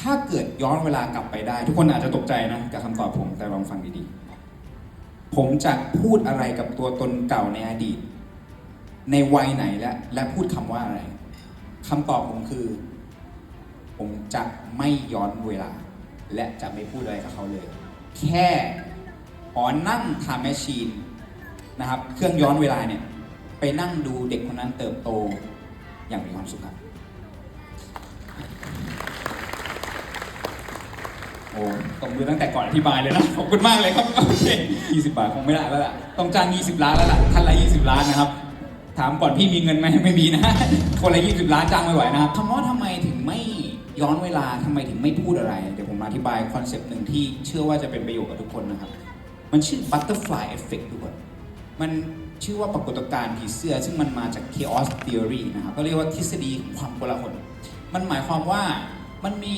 ถ้าเกิดย้อนเวลากลับไปได้ ทุกคนอาจจะตกใจนะกับคำตอบผมแต่ลองฟังดีๆ ผมจะพูดอะไรกับตัวตนเก่าในอดีต ในวัยไหนและและพูดคำว่าอะไรคำตอบผมคือ ผมจะไม่ย้อนเวลา และจะไม่พูดอะไรกับเขาเลย แค่ขอนั่งทำแมชชีนนะครับ เครื่องย้อนเวลาเนี่ย ไปนั่งดูเด็กคนนั้นเติบโตอย่างมีความสุขครับ โอ้ตบมือตั้งแต่ก่อนอธิบายเลยนะ ขอบคุณมากเลยครับ โอเค20 บาทคงไม่ได้แล้วล่ะ ต้องจ้าง 20 ล้านแล้วล่ะ ท่านละ 20 ล้านนะครับ ถามก่อนพี่มีเงินไหมไม่มีนะ คนละ 20 ล้านจ้างไม่ไหวนะครับคำว่าทำไมถึงไม่ย้อนเวลาทำไมถึงไม่พูดอะไร เดี๋ยวผมอธิบายคอนเซปต์หนึ่งที่เชื่อว่าจะเป็นประโยชน์กับทุกคนนะครับ มันชื่อ butterfly effect ทุกคนมันชื่อว่าปรากฏการณ์ผีเสื้อ ซึ่งมันมาจาก chaos theory นะครับ ก็เรียกว่าทฤษฎีของความโกลาหล มันหมายความว่ามันมี